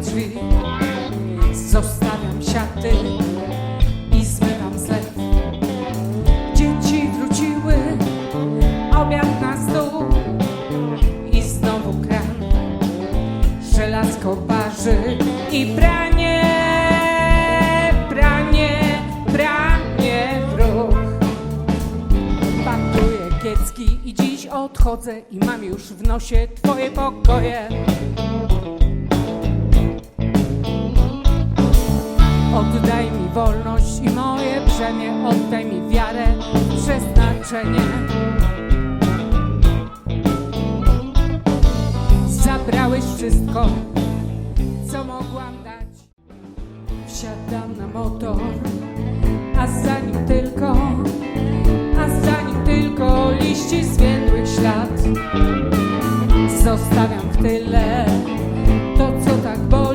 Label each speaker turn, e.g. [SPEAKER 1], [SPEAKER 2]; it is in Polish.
[SPEAKER 1] drzwi. Zostawiam siaty i zmywam zlew. Dzieci wróciły, obiad na stół i znowu kran. Żelazko parzy i pranie, pranie, pranie w ruch. Paktuję kiecki i dziś odchodzę i mam już w nosie twoje pokoje. wolność i moje brzemię, oddaj mi wiarę, przeznaczenie. Zabrałeś wszystko, co mogłam dać. Wsiadam na motor, a zanim tylko, a zanim tylko liści zwiędłych ślad. Zostawiam w tyle to, co tak boli.